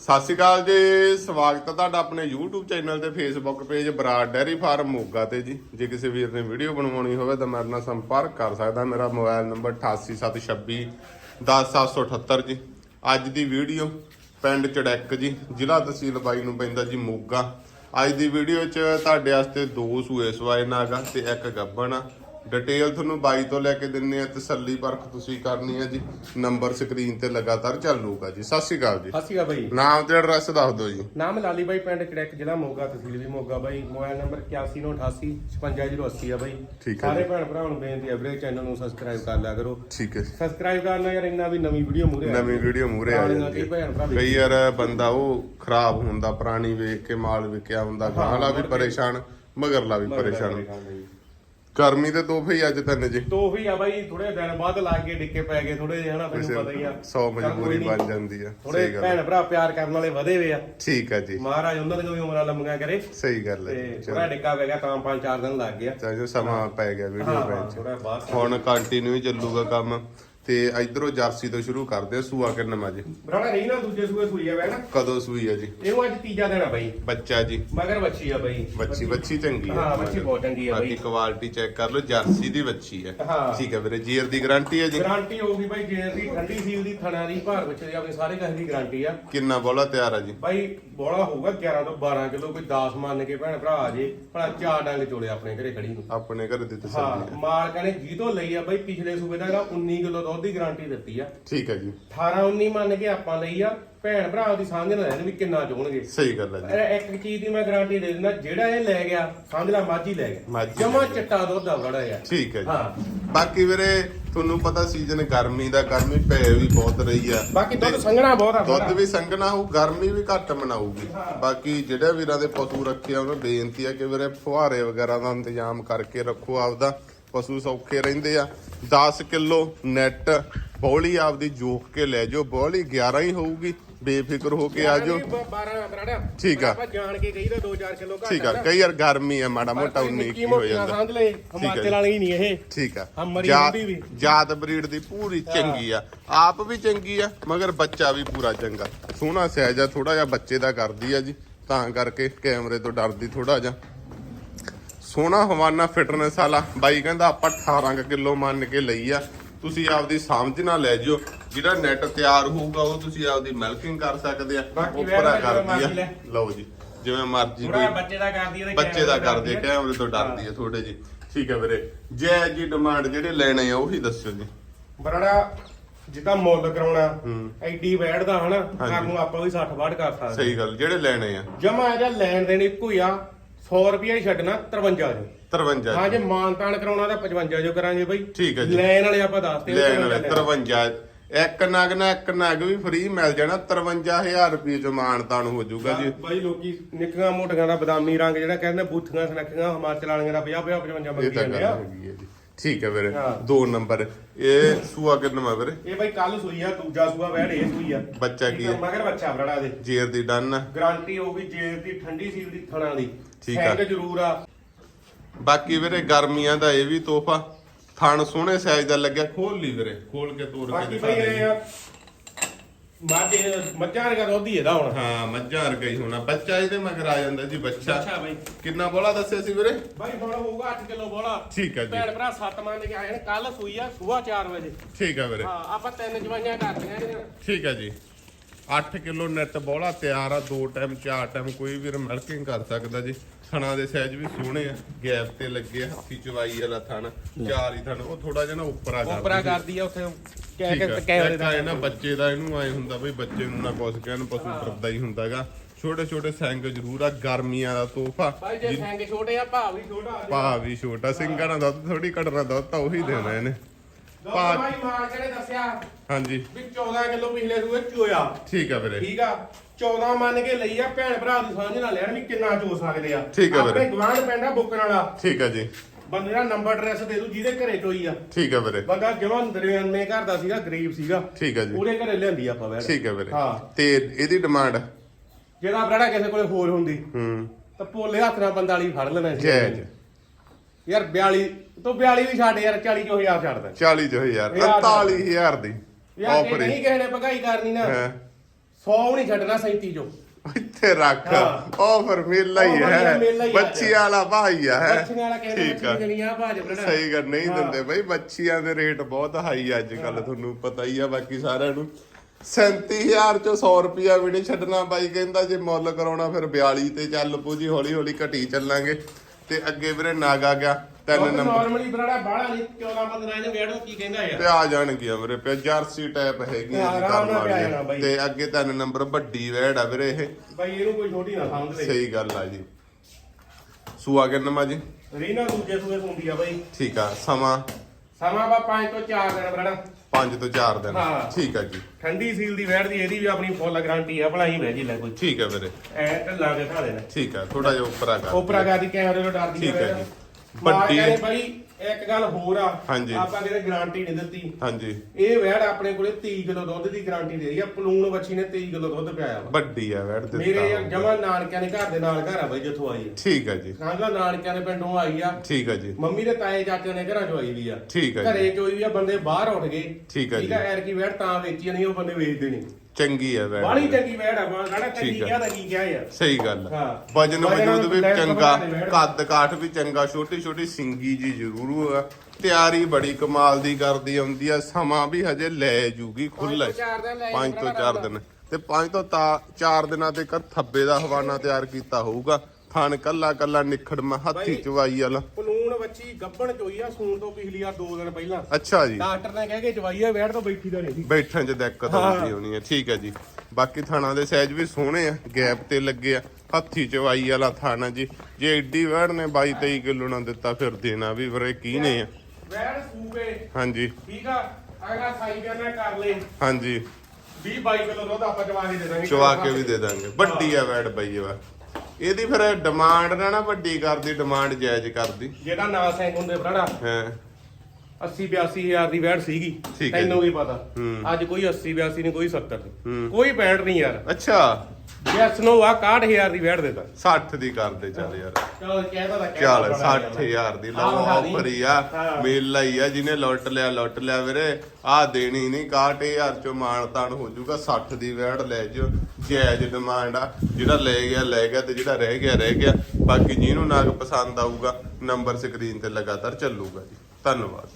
ਸਤਿ ਸ਼੍ਰੀ ਅਕਾਲ ਜੀ, ਸਵਾਗਤ ਹੈ ਤੁਹਾਡਾ ਆਪਣੇ YouTube ਚੈਨਲ ਤੇ, Facebook page Brar dairy farm Moga ਤੇ ਜੀ। ਜੇ ਕਿਸੇ ਵੀਰ ਨੇ ਵੀਡੀਓ ਬਣਵਾਉਣੀ ਹੋਵੇ ਤਾਂ ਮੇਰੇ ਨਾਲ ਸੰਪਰਕ ਕਰ ਸਕਦਾ, ਮੇਰਾ ਮੋਬਾਈਲ ਨੰਬਰ 8876 10778 ਜੀ। ਅੱਜ ਦੀ ਵੀਡੀਓ ਪਿੰਡ ਚੜੈਕ ਜੀ, ਜ਼ਿਲ੍ਹਾ ਤਹਿਸੀਲ ਬਾਈ ਨੂੰ ਪੈਂਦਾ ਜੀ ਮੋਗਾ। ਅੱਜ ਦੀ ਵੀਡੀਓ 'ਚ ਤੁਹਾਡੇ ਵਾਸਤੇ ਦੋ ਸੂਏ ਸਵਾਏ ਨਾਗਾ ਤੇ ਇੱਕ ਗੱਬਣ ਆ। ਡਿਟੇਲ ਤੁਹਾਨੂੰ ਬਾਈ ਤੋਂ ਲੈ ਕੇ ਦਿੰਨੇ ਆ ਤਸੱਲੀ ਪਰਖ ਤੁਸੀਂ ਕਰਨੀ ਹੈ ਜੀ। ਨੰਬਰ ਸਕਰੀਨ ਤੇ ਲਗਾਤਾਰ ਚੱਲੂਗਾ ਜੀ। ਸਤਿ ਸ਼੍ਰੀ ਅਕਾਲ ਜੀ। ਸਤਿ ਸ਼੍ਰੀ ਅਕਾਲ ਬਾਈ। ਨਾਮ ਤੇ ਐਡਰੈਸ ਦੱਸ ਦਿਓ ਜੀ। ਨਾਮ ਲਾਲੀ ਬਾਈ ਪਿੰਡ ਚੜੈਕ ਜ਼ਿਲ੍ਹਾ ਮੋਗਾ ਤਹਿਸੀਲ ਵੀ ਮੋਗਾ ਬਾਈ। ਮੋਬਾਈਲ ਨੰਬਰ 8188 55080 ਆ ਬਾਈ। ਠੀਕ ਹੈ ਸਾਰੇ ਭੈਣ ਭਰਾਵਾਂ ਨੂੰ ਬੇਨਤੀ ਹੈ ਵੀਰੇ ਚੈਨਲ ਨੂੰ ਸਬਸਕ੍ਰਾਈਬ ਕਰ ਲਿਆ ਕਰੋ। ਠੀਕ ਹੈ। ਸਬਸਕ੍ਰਾਈਬ ਕਰਨਾ ਯਾਰ ਇੰਨਾ ਵੀ ਨਵੀਂ ਵੀਡੀਓ ਮੂਰੇ ਨਵੀਂ ਵੀਡੀਓ ਮੂਰੇ ਆ ਜਾਂਦੀ। ਕਈ ਯਾਰ ਬੰਦਾ ਉਹ ਖਰਾਬ ਹੁੰਦਾ ਪੁਰਾਣੀ ਵੇਖ ਕੇ ਮਾਲ ਵਿਕਿਆ ਹੁੰਦਾ ਗਾਹਲਾ ਵੀ ਪਰੇਸ਼ਾਨ ਮਗਰਲਾ ਵੀ ਪਰੇਸ਼ਾਨ। ਗਰਮੀ ਤੇ ਤੋਹਫੇ ਹੀ ਅੱਜ ਤੈਨੂੰ ਜੀ। ਤੋ ਵੀ ਆ ਬਾਈ ਥੋੜੇ ਦਿਨ ਬਾਅਦ ਲੱਗ ਕੇ ਡਿੱਕੇ ਪੈ ਗਏ ਥੋੜੇ ਜਿਹਾ ਹਨਾ ਤੈਨੂੰ ਪਤਾ ਹੀ ਆ। ਸੌ ਮਜਬੂਰੀ ਬਣ ਜਾਂਦੀ ਆ। ਥੋੜੇ ਭੈਣ ਭਰਾ ਪਿਆਰ ਕਰਨ ਵਾਲੇ ਵਧੇ ਵੇ ਆ। ਠੀਕ ਹੈ ਜੀ। ਮਹਾਰਾਜ ਉਹਨਾਂ ਦੀਆਂ ਵੀ ਉਮਰਾਂ ਲੰਮੀਆਂ ਕਰੇ। ਸਹੀ ਗੱਲ ਹੈ ਤੇ। ਥੋੜਾ ਡਿੱਕਾ ਪੈ ਗਿਆ ਤਾਂ ਪੰਜ ਚਾਰ ਦਿਨ ਲੱਗ ਗਿਆ। ਚਾਹੇ ਸਮਾਂ ਪੈ ਗਿਆ ਵੀਡੀਓ ਹਾਂ ਪੈਣ ਚ। ਥੋੜਾ ਬਾਅਦ ਹੁਣ ਕੰਟੀਨਿਊ ਚੱਲੂਗਾ ਕੰਮ। ਤੇ ਇਧਰੋਂ ਜਰਸੀ ਤੋਂ ਸ਼ੁਰੂ ਕਰਦੇ ਆ ਸੂਆ ਕਿੰਨਾ ਮਾਜੀ ਬਰਾੜਾ ਨਹੀਂ ਨਾ ਦੂਜੇ ਸੂਏ ਸੂਈ ਆ ਵੈ ਨਾ ਕਦੋਂ ਸੂਈ ਆ ਜੀ? ਇਹਨੂੰ ਅੱਜ ਤੀਜਾ ਦਿਨ ਆ ਬਾਈ। ਬੱਚਾ ਜੀ। ਮਗਰ ਬੱਚੀ ਆ ਬਾਈ। ਬੱਚੀ ਬੱਚੀ ਚੰਗੀ ਹਾਂ ਆ ਬੱਚੀ ਬਹੁਤ ਚੰਗੀ ਆ ਬਾਕੀ ਬਾਈ। ਕੁਆਲਿਟੀ ਚੈੱਕ ਕਰ ਲਓ ਜਰਸੀ ਦੀ ਬੱਚੀ ਹੈ ਹਾਂ। ਠੀਕ ਹੈ ਵੀਰੇ ਜੀਰ ਦੀ ਗਾਰੰਟੀ ਹੈ ਜੀ? ਗਾਰੰਟੀ ਹੋਊਗੀ ਬਾਈ ਜੇ ਦੀ ਠੰਡੀ ਸੀਲ ਦੀ ਥਣਾ ਦੀ ਭਾਰ ਵਿੱਚ ਦੀ ਆਪਣੇ ਸਾਰੇ ਕਹੇ ਦੀ ਗਾਰੰਟੀ ਆ। ਕਿੰਨਾ ਬੋਲਾ ਤਿਆਰ ਆ ਜੀ? ਬਾਈ ਬੋਲਾ ਹੋਊਗਾ 11 ਤੋਂ 12 ਕਿਲੋ ਕੋਈ 10 ਮੰਨ ਕੇ ਭੈਣ ਭਰਾ ਆ ਜੇ। ਭਲਾ ਚਾਰ ਡੰਗ ਚੋਲੇ ਆਪਣੇ ਘਰੇ ਖੜੀ ਨੂੰ। ਆਪਣੇ ਘਰ ਦੀ ਹਾਂ ਤਸੱਲੀ ਹੈ ਮਾਲਕਾਂ ਨੇ ਜੀਤੋਂ ਲਈ ਆ ਬਾਈ ਪਿਛਲੇ ਸੂਬੇ ਦਾ ਇਹਦਾ 19 ਕਿਲੋ ਦੁੱਧ। ਦੀ ਗਾਰੰਟੀ ਦਿੱਤੀ ਆ। ਠੀਕ ਹੈ ਜੀ। 18 19 ਮੰਨ ਕੇ ਆਪਾਂ ਲਈ ਆ। ਭੈਣ ਭਰਾ ਦੀ ਸਮਝ ਨਾ ਲੈਣ ਵੀ ਕਿੰਨਾ ਚੋਣਗੇ ਸਹੀ ਗੱਲ ਹੈ ਜੀ। ਇੱਕ ਚੀਜ਼ ਦੀ ਮੈਂ ਗਾਰੰਟੀ ਦੇ ਦਿੰਦਾ ਜਿਹੜਾ ਇਹ ਲੈ ਗਿਆ ਸਮਝ ਲੈ ਮਾਝੀ ਲੈ ਗਿਆ। ਜਮਾ। ਚਿੱਟਾ ਦੁੱਧ ਆ ਬੜਾ ਯਾਰ। ਠੀਕ ਹੈ ਜੀ। ਹਾਂ। ਬਾਕੀ ਵੀਰੇ ਤੁਹਾਨੂੰ ਪਤਾ ਸੀਜ਼ਨ ਗਰਮੀ ਦਾ ਗਰਮੀ ਪੈ ਵੀ ਬਹੁਤ ਰਹੀ ਆ। ਬਾਕੀ ਦੁੱਧ ਸੰਘਣਾ ਬਹੁਤ ਆ ਦੁੱਧ। ਵੀ ਸੰਘਣਾ ਹੋਊ ਗਰਮੀ ਵੀ ਘੱਟ ਮਨਾਊਗੀ। ਬਾਕੀ ਜਿਹੜੇ ਵੀਰਾਂ ਦੇ ਪਸ਼ੂ ਰੱਖੇ ਆ ਉਹਨਾਂ ਬੇਨਤੀ ਆ ਕਿ ਵੀਰੇ ਫੁਹਾਰੇ ਵਗੈਰਾ ਦਾ ਇੰਤਜ਼ਾਮ ਕਰਕੇ ਰੱਖੋ ਆਪਦਾ। ਪਸ਼ੂ ਸੌਖੇ ਰਹਿੰਦੇ ਆ। 10 ਕਿਲੋ ਨੈਟ ਬੌਲੀ ਆਪਦੀ ਜੋਖ ਕੇ ਲੈ ਜਾਓ। ਬੌਲੀ 11 ਹੀ ਹੋਊਗੀ। ਬੇਫਿਕਰ ਹੋ ਕੇ ਆ ਜਾਓ। 12 ਬਰਾੜਾ ਠੀਕ ਆ। ਆਪਾਂ ਜਾਣ ਕੇ ਕਹੀਦਾ 2-4 ਕਿਲੋ ਘੱਟ ਠੀਕ ਆ। ਕਈ ਵਾਰ ਗਰਮੀ ਆ ਮਾੜਾ ਮੋਟਾ 19 ਕੀ ਹੋ ਜਾਂਦਾ। ਸਮਝ ਲੈ। ਹਿਮਾਚਲ ਵਾਲੀ ਨਹੀਂ ਇਹ। ਠੀਕ ਆ। ਜਾਤ ਬਰੀਡ ਦੀ ਪੂਰੀ ਚੰਗੀ ਆ। ਆਪ ਵੀ ਚੰਗੀ ਆ ਮਗਰ ਬੱਚਾ ਵੀ ਪੂਰਾ ਚੰਗਾ। ਸੋਹਣਾ ਸਹਿਜਾ ਥੋੜਾ ਜਿਹਾ ਬੱਚੇ ਦਾ ਕਰਦੀ ਆ ਜੀ। ਤਾਂ ਕਰਕੇ ਕੈਮਰੇ ਤੋਂ ਡਰਦੀ ਥੋੜਾ ਜਿਹਾ। ਸੋਹਣਾ ਹਵਾਨਾ ਫਿਟਨੈਸ ਵਾਲਾ। ਬਾਈ ਕਹਿੰਦਾ ਆਪਾਂ 18 ਕਿਲੋ ਮੰਨ ਕੇ ਲਈ ਆ। ਤੁਸੀਂ ਆਪਦੀ ਸਮਝ ਨਾਲ ਲੈ ਜਿਓ। ਜਿਹੜਾ ਨੈਟ ਤਿਆਰ ਹੋਊਗਾ ਉਹ ਤੁਸੀਂ ਆਪਦੀ ਮਿਲਕਿੰਗ ਕਰ ਸਕਦੇ ਆ। ਉੱਪਰਾ ਕਰਦੀ ਆ। ਲਓ ਜੀ ਜਿਵੇਂ ਮਰਜ਼ੀ ਕੋਈ ਬੱਚੇ ਦਾ ਕਰਦੀ ਹੈ ਬੱਚੇ ਦਾ ਕਰਦੇ ਕੈਮਰੇ ਤੋਂ ਡਰਦੀ ਹੈ ਥੋੜੇ ਜੀ ਠੀਕ ਹੈ ਵੀਰੇ ਜੈ ਜੀ ਡਿਮਾਂਡ ਜਿਹੜੇ ਲੈਣੇ ਆ ਉਹੀ ਦੱਸਿਓ ਜੀ। ਬਰਾੜਾ ਜਿੱਦਾਂ ਮੁੱਲ ਕਰਾਉਣਾ। ਐਡੀ ਵੈੜ ਦਾ ਹਨਾ ਹਾਂਜੀ। ਘਰ ਨੂੰ ਆਪਾਂ ਵੀ 60 ਵਾਟ ਕਰ ਸਕਦੇ ਸਹੀ ਗੱਲ ਜਿਹੜੇ ਲੈਣੇ ਆ। ਜਮਾ ਇਹਦਾ ਲੈਣ ਦੇਣ ਇੱਕੋ ਹੀ ਆ। 100 ਰੁਪਿਆ ਹੀ ਛੱਡਣਾ 53 ਜੋ। 53 ਹਾਂ ਜੇ। ਮਾਨਤਾਨ ਕਰਾਉਣਾ ਤਾਂ 55 ਜੋ ਕਰਾਂਗੇ ਬਾਈ। ਠੀਕ ਹੈ ਜੀ। ਲੈਣ ਵਾਲੇ ਆਪਾਂ ਦੱਸਦੇ ਲੈਣ ਵਾਲੇ 53 53 ਇੱਕ ਨਗ ਨਾ ਇੱਕ ਨਗ ਵੀ ਫ੍ਰੀ ਮਿਲ ਜਾਣਾ 53000 ਰੁਪਏ ਚ ਮਾਨਤਾਨ ਹੋ ਜਾਊਗਾ ਜੀ। ਬਾਈ ਲੋਕੀ ਨਿੱਕੀਆਂ ਮੋਟੀਆਂ ਦਾ ਬਦਾਮੀ ਰੰਗ ਜਿਹੜਾ ਕਹਿੰਦੇ ਬੂਥੀਆਂ ਸਨੱਖੀਆਂ ਹਿਮਾਚਲ ਵਾਲੀਆਂ ਦਾ 50 50 55 ਇਹ ਮੰਗੀ ਜਾਂਦੇ ਆ। ਠੀਕ ਹੈ ਵੀਰੇ। ਹਾਂ। ਦੋ ਨੰਬਰ। ਇਹ ਸੂਆ ਕਿੰਨਾ ਵੀਰੇ? ਇਹ ਬਾਈ ਕੱਲ ਸੂਈ ਆ ਦੂਜਾ ਸੂਆ ਵੈੜ ਇਹ ਸੂਈ ਆ। ਬੱਚਾ ਕੀ ਹੈ ਮਗਰ ਬੱਚਾ ਬਰੜਾ ਦੇ। ਜੇਰ ਦੀ ਡਨ। ਆ। ਗਾਰੰਟੀ ਹੋਊਗੀ ਜੇਰ ਦੀ ਠੰਡੀ ਸੀਲ ਦੀ ਥਣਾ ਦੀ। ਠੀਕ ਆ। ਸਿੰਘ ਜ਼ਰੂਰ ਆ। ਬਾਕੀ ਵੀਰੇ ਗਰਮੀਆਂ ਦਾ ਇਹ ਵੀ ਤੋਹਫਾ। ਥਣ ਸੋਹਣੇ ਸਾਈਜ਼ ਦਾ ਲੱਗਿਆ। ਖੋਲ ਲਈ ਵੀਰੇ। ਖੋਲ ਕੇ ਤੋੜ ਕੇ ਬਾਕੀ ਦਿਖਾ ਦੇ ਇਹ ਆ ਮਾਝੇ ਮੱਝਾਂ ਦਾ ਦੁੱਧ ਹੀ ਇਹਦਾ ਹੁਣ। ਹਾਂ ਮੱਝਾਂ ਵਰਗਾ ਹੀ ਹੋਣਾ। ਬੱਚਾ ਇਹਦੇ ਮਗਰ ਆ ਜਾਂਦਾ ਜੀ ਬੱਚਾ। ਅੱਛਾ ਬਈ। ਕਿੰਨਾ ਬੋਲਾ ਦੱਸਿਆ ਸੀ ਵੀਰੇ? ਬਾਈ ਹੁਣ ਹੋਊਗਾ 8 ਕਿਲੋ ਬੋਲਾ। ਠੀਕ ਹੈ ਜੀ। ਭੈਣ ਭਰਾ 7 ਮੰਨ ਕੇ ਆਏ ਨੇ ਕੱਲ ਸੂਈ ਆ ਸੂਆ 4 ਵਜੇ। ਠੀਕ ਹੈ ਵੀਰੇ। ਹਾਂ ਆਪਾਂ ਤਿੰਨ ਜਵਾਈਆਂ ਕਰਦੀਆਂ ਇਹਦੀਆਂ। ਠੀਕ ਹੈ ਜੀ। 8 ਕਿਲੋ ਨੈਟ ਬੋਲਾ ਤਿਆਰ ਆ ਦੋ ਟਾਈਮ ਚਾਰ ਟਾਈਮ ਕੋਈ ਵੀਰ ਮਿਲਕਿੰਗ ਕਰ ਸਕਦਾ ਜੀ। ਥਣਾ ਦੇ ਸਾਈਜ਼ ਵੀ ਸੋਹਣੇ ਆ ਗੈਪ ਤੇ ਲੱਗੇ ਹੱਥੀ ਚਵਾਈ ਵਾਲਾ ਥਣ ਚਾਰ ਹੀ ਥਣ ਉਹ ਥੋੜਾ ਜਿਹਾ ਨਾ ਉੱਪਰ ਆ ਉਪਰਾ ਕਰਦੀ ਆ ਉੱਥੇ ਕਹਿ ਕੇ ਹੈ ਕੈਮਰੇ ਇੱਕ ਦਾ। ਨਾ ਬੱਚੇ ਦਾ ਇਹਨੂੰ ਆਏ ਹੁੰਦਾ ਬਈ ਬੱਚੇ ਨੂੰ ਨਾ ਕੁਛ ਕਹਿਣ ਪਸ਼ੂ ਡਰਦਾ ਹੀ ਹੁੰਦਾਗਾ। ਛੋਟੇ ਛੋਟੇ ਸਿੰਘ ਜ਼ਰੂਰ ਆ ਗਰਮੀਆਂ ਦਾ ਤੋਹਫਾ। ਬਾਈ ਜੇ ਸਿੰਘ ਛੋਟੇ ਆ ਭਾਵ ਵੀ ਛੋਟਾ। ਆ ਭਾ ਵੀ ਛੋਟਾ ਸਿੰਘਾਂ ਦਾ ਦੁੱਧ ਥੋੜੀ ਘਟਣਾ ਦੁੱਧ ਤਾਂ ਉਹੀ ਦੇਣਾ ਇਹਨੇ। ਦੋ ਭਾ- ਬਾਈ ਮਾਰ ਕੇ ਨੇ ਦੱਸਿਆ ਹਾਂਜੀ। ਵੀ 14 ਕਿਲੋ ਪਿਛਲੇ ਸੂਏ ਚੋਇਆ। ਠੀਕ ਆ ਵੀਰੇ। ਠੀਕ ਆ? 14 ਮੰਨ ਕੇ ਲਈ ਆ ਭੈਣ ਭਰਾ ਦੀ ਸਮਝ ਨਾਲ ਲੈਣ ਵੀ ਕਿੰਨਾ ਚੋ ਸਕਦੇ ਆ। ਠੀਕ ਆ ਵੀਰੇ। ਆਪਣੇ ਗਵਾਂਢ ਪੈਂਦਾ ਬੁੱਕਣ ਵਾਲਾ। ਠੀਕ ਆ ਜੀ। ਬੰਦੇ ਦਾ ਨੰਬਰ ਐਡਰੈਸ ਦੇ ਦੂ ਜਿਹਦੇ ਘਰੇ ਚੋਈ ਆ। ਠੀਕ ਆ ਵੀਰੇ। ਬੰਦਾ ਜਮਾਂ ਦਰਮਿਆਨੇ ਘਰ ਦਾ ਸੀਗਾ ਗਰੀਬ ਸੀਗਾ। ਠੀਕ ਆ ਜੀ। ਉਹਦੇ ਘਰੇ ਲਿਆਂਦੀ ਆਪਾਂ ਵੈੜ। ਠੀਕ ਆ ਵੀਰੇ। ਹਾਂ। ਤੇ ਇਹਦੀ ਡਿਮਾਂਡ ਜਿਹੜਾ ਬਰਾੜਾ ਕਿਸੇ ਕੋਲੇ ਹੋਰ ਹੁੰਦੀ। ਹੂੰ। ਤਾਂ ਪੋਲੇ ਹੱਥ ਨਾਲ ਬੰਦਾ ਵਾਲੀ ਫੜ ਲੈਣਾ ਸੀ। ਯਾਰ 42 ਤੋਂ 42 ਵੀ ਛੱਡ ਯਾਰ 40 ਚੋਂ ਹਜ਼ਾਰ ਛੱਡਦਾ 40 ਜੋ ਹਜ਼ਾਰ ਹਜ਼ਾਰ 49000 ਦੀ। ਯਾਰ ਜੇ ਆਫਰ ਨਹੀਂ ਕਿਸੇ ਨੇ ਭਗਾਈ ਕਰਨੀ ਨਾ। ਹਾਂ। 100 ਨਹੀਂ ਛੱਡਣਾ 37 ਚੋਂ। ਇੱਥੇ ਰੱਖ ਹਾਂ। ਉਹ ਫਿਰ ਮੇਲਾ ਹੀ ਹੈ। ਹੀ ਆ। ਬੱਚੀ ਵਾਲਾ ਭਾਈ ਆ ਹੈ। ਬੱਚੀਆਂ ਵਾਲਾ ਕਹਿੰਦੇ ਠੀਕ ਆ। ਬੱਚੀ ਦੇਣੀ ਆ ਭਾਜ ਬਣਾ ਸਹੀ ਗੱਲ ਨਹੀਂ। ਦਿੰਦੇ ਬਈ ਬੱਚੀਆਂ ਦੇ ਰੇਟ ਬਹੁਤ ਹਾਈ ਅੱਜ ਕੱਲ ਤੁਹਾਨੂੰ ਪਤਾ ਹੀ ਆ ਬਾਕੀ ਸਾਰਿਆਂ ਨੂੰ। 37000 ਚੋਂ 100 ਰੁਪਿਆ ਵੀ ਨਹੀਂ ਛੱਡਣਾ। ਬਾਈ ਕਹਿੰਦਾ ਜੇ ਮੁੱਲ ਕਰਾਉਣਾ ਫਿਰ 42 ਤੇ ਚੱਲ ਪੂ ਜੀ ਹੌਲੀ ਹੌਲੀ ਘਟੀ ਚੱਲਾਂਗੇ। ਤੇ ਅੱਗੇ ਵੀਰੇ ਨਾਗ ਆ ਗਿਆ ਤਿੰਨ ਨੰਬਰ। ਨਾਰਮਲੀ ਬਰਾੜਾ ਬਾਹਲਾ ਨਹੀਂ 14 15 ਇਹਨੇ ਵੇੜ ਕੀ ਕਹਿੰਦਾ ਯਾਰ ਤੇ ਆ ਜਾਣਗੀਆਂ ਵੀਰੇ ਪਿਆ ਜਰਸੀ ਟਾਈਪ ਹੈਗੀ ਹਾਂ, ਜੀ ਆਰਾਮ ਕਰਨ ਨਾਲ ਪਿਆ ਜਾਣਾ ਵਾਲੀ ਬਾਈ। ਤੇ ਅੱਗੇ ਤਿੰਨ ਨੰਬਰ ਵੱਡੀ ਵੈੜ ਆ ਵੀਰੇ ਇਹ। ਬਾਈ ਇਹਨੂੰ ਕੋਈ ਛੋਟੀ ਨਾ ਸਮਝ ਲੈ। ਸਹੀ ਗੱਲ ਆ ਜੀ। ਸੂਆ ਕਿੰਨਾ ਜੀ? ਰੀਨਾ ਦੂਜੇ ਸੂਏ ਹੁੰਦੀ ਆ ਬਾਈ। ਠੀਕ ਆ ਸਮਾਂ? ਸਮਾਂ ਬਾ 5 ਤੋਂ 4 ਦਿਨ ਬਰਾੜਾ। 5 ਤੋਂ 4 ਦਿਨ। ਹਾਂ। ਠੀਕ ਆ ਜੀ। ਠੰਡੀ ਸੀਲ ਦੀ ਵੇੜ ਦੀ ਇਹਦੀ ਵੀ ਆਪਣੀ ਫੁੱਲ ਗਾਰੰਟੀ ਆ ਭਲਾ ਹੀ ਬਹਿ ਜੀ ਲੈ ਕੋਈ। ਠੀਕ ਆ ਵੀਰੇ। ਐ ਢੱਲਾ ਕੇ ਖਾ ਦੇਣਾ ਠੀਕ ਆ ਥੋੜਾ ਜਿਹਾ ਉੱਪਰ ਆ ਕਰ ਉਪਰਾ ਗਾ ਦੀ ਕੈਮਰੇ ਤੋਂ ਡਰਦੀ ਠੀਕ ਹੈ ਜੀ। ਵੱਡੀ ਵੱਡੀ- ਨੇ ਬਾਈ ਇੱਕ ਗੱਲ ਹੋਰ ਆ ਹਾਂਜੀ। ਆਪਾਂ ਕਿਤੇ ਗਾਰੰਟੀ ਨਹੀਂ ਦਿੱਤੀ। ਹਾਂਜੀ। ਇਹ ਵੈੜ ਆਪਣੇ ਕੋਲੇ 30 ਕਿਲੋ ਦੁੱਧ ਦੀ ਗਾਰੰਟੀ ਦੇ ਰਹੀ ਆ ਪਲੂਣ ਬੱਚੀ ਨੇ 23 ਕਿਲੋ ਦੁੱਧ ਪਿਆਇਆ ਵਾ ਵੱਡੀ ਆ ਵੈੜ ਦਿੱਤਾ ਮੇਰੇ। ਜਮਾ ਨਾਨਕਿਆਂ ਦੇ ਘਰ ਦੇ ਨਾਲ ਘਰ ਆ ਬਾਈ ਜਿੱਥੋਂ ਆਈ ਆ। ਠੀਕ ਆ ਜੀ। ਸਾਂਝਾ ਨਾਨਕਿਆਂ ਦੇ ਪਿੰਡੋਂ ਆਈ ਆ। ਠੀਕ ਆ ਜੀ। ਮੰਮੀ ਦੇ ਤਾਏ ਚਾਚੇ ਨੇ ਘਰਾਂ ਚੋਂ ਆਈ ਵੀ ਆ। ਠੀਕ ਆ ਜੀ। ਘਰੇ ਚੋਈ ਵੀ ਆ ਬੰਦੇ ਬਾਹਰ ਉੱਠ ਗਏ। ਠੀਕ ਆ ਜੀ। ਐਰ ਕੀ ਵੈੜ ਤਾਂ ਵੇਚੀ ਨਹੀਂ ਉਹ ਬੰਦੇ ਵੇਚਦੇ ਨਹੀਂ। ਚੰਗੀ ਆ ਵੈੜ ਬਾਹਲੀ ਚੰਗੀ ਵੈੜ ਆ ਚੰਗੀ ਠੀਕ ਆ। ਕਿਹਾ ਤਾਂ ਕੀ ਕਿਹਾ ਯਾਰ ਸਹੀ ਗੱਲ ਆ। ਹਾਂ। ਵਜਨ ਵਜਨ ਵਜੂਦ ਵੀ ਚੰਗਾ। ਕੱਦ ਕਾਠ ਵੀ ਚੰਗਾ ਛੋਟੀ ਛੋਟੀ ਸਿੰਗੀ ਜੀ ਜ਼ਰੂਰ ਆ ਤਿਆਰੀ ਬੜੀ ਕਮਾਲ ਦੀ ਕਰਦੀ ਆਉਂਦੀ ਆ ਸਮਾਂ ਵੀ ਹਜੇ ਲੈ ਜੂਗੀ ਖੁੱਲਾ ਪੰਜ ਤੋਂ ਚਾਰ ਦਿਨ ਲੈ ਪੰਜ ਤੋਂ ਜਾਊਗਾ ਚਾਰ ਦਿਨ ਤੇ ਪੰਜ ਤੋਂ ਤਾਂ ਚਾਰ ਦਿਨਾਂ ਤੇ ਕਰ ਥੱਬੇ ਦਾ ਹਵਾਨਾ ਤਿਆਰ ਕੀਤਾ ਹੋਊਗਾ ਥਣ ਕੱਲਾ ਕੱਲਾ ਨਿਖੜ ਮੈਂ ਹੱਥੀ। ਚਵਾਈ ਵਾਲਾ ਪਲੂਣ ਬੱਚੀ ਗੱਬਣ ਚੋਈ ਆ ਸੂਣ ਤੋਂ ਪਿਛਲੀ ਵਾਰ 2 ਦਿਨ ਪਹਿਲਾਂ। ਅੱਛਾ ਜੀ। ਡਾਕਟਰ ਨੇ ਕਹਿ ਕੇ ਚਵਾਈ ਆ ਵੈੜ ਤੋਂ ਬੈਠੀ ਦਾ ਨਹੀਂ ਬੈਠਣ 'ਚ ਦਿੱਕਤ ਆਉਂਦੀ ਹੋਣੀ ਹੈ ਠੀਕ ਹੈ ਜੀ। ਬਾਕੀ ਥਾਣਾ ਦੇ ਸਾਈਜ਼ ਵੀ ਸੋਹਣੇ ਆ ਗੈਪ ਤੇ ਲੱਗੇ ਆ ਹੱਥੀ ਚਵਾਈ ਵਾਲਾ ਥਾਣਾ ਜੀ। ਜੇ ਏਡੀ ਵੜ ਨੇ 22 23 ਕਿਲੋ ਨਾ ਦਿੱਤਾ ਫਿਰ ਦੇਣਾ ਵੀ ਵੀਰੇ ਕੀ ਨੇ ਆ। ਵੈੜ ਸੂਪੇ ਹਾਂਜੀ। ਠੀਕ ਆ ਅਗਲਾ ਸਾਈ ਕਰਨਾ ਕਰ ਲੈ। ਹਾਂਜੀ। 20 22 ਕਿਲੋ ਦੁੱਧ ਆਪਾਂ ਚਵਾ ਕੇ ਦੇ ਦਾਂਗੇ। ਚਵਾ ਕੇ ਵੀ ਦੇ ਦਾਂਗੇ। ਵੱਡੀ ਆ ਵੈੜ ਬਈ ਇਹ ਵਾ ਇਹਦੀ ਫਿਰ ਡਿਮਾਂਡ ਨਾ ਨਾ ਵੱਡੀ ਕਰਦੀ ਡਿਮਾਂਡ ਜਾਇਜ਼ ਕਰਦੀ। ਜਿਹੜਾ ਨਾ ਸੈਂਕ ਹੁੰਦੇ ਭਰਾੜਾ। ਹਾਂ। 80 82 ਹਜ਼ਾਰ ਦੀ ਵੈੜ ਸੀਗੀ। ਠੀਕ ਹੈ ਤੈਨੂੰ ਵੀ ਪਤਾ। ਅੱਜ ਕੋਈ 80 82 ਨਹੀਂ ਕੋਈ 70 ਹੂੰ। ਨਹੀਂ ਕੋਈ 65 ਨਹੀਂ ਯਾਰ। ਅੱਛਾ। ਜੈਸ ਨੋ ਆ 61000 ਦੀ ਵੈੜ ਦੇਦਾ 60 ਦੀ ਕਰਦੇ ਚੱਲ ਯਾਰ। ਚਲ ਕਹਿਦਾ ਤਾਂ ਚੱਲ 60000 ਦੀ ਲਓ ਆਫਰ ਹੀ ਆ। ਮੇਲਾ ਹੀ ਆ ਜਿਹਨੇ ਲੁੱਟ ਲਿਆ ਲੁੱਟ ਲਿਆ ਵੀਰੇ। ਆ ਦੇਣੀ ਨਹੀਂ 61000 ਚੋਂ ਮਾਣ ਤਾਣ ਹੋ ਜਾਊਗਾ 60 ਦੀ ਵੈੜ ਲੈ ਜਿਓ। ਜਾਇਜ਼ ਡਿਮਾਂਡ ਆ ਜਿਹੜਾ ਲੈ ਗਿਆ ਲੈ ਗਿਆ ਤੇ ਜਿਹੜਾ ਰਹਿ ਗਿਆ ਰਹਿ ਗਿਆ। ਬਾਕੀ ਜਿਹਨੂੰ ਨਾਗ ਪਸੰਦ ਆਊਗਾ ਨੰਬਰ ਸਕਰੀਨ ਤੇ ਲਗਾਤਾਰ ਚੱਲੂਗਾ ਜੀ। ਧੰਨਵਾਦ।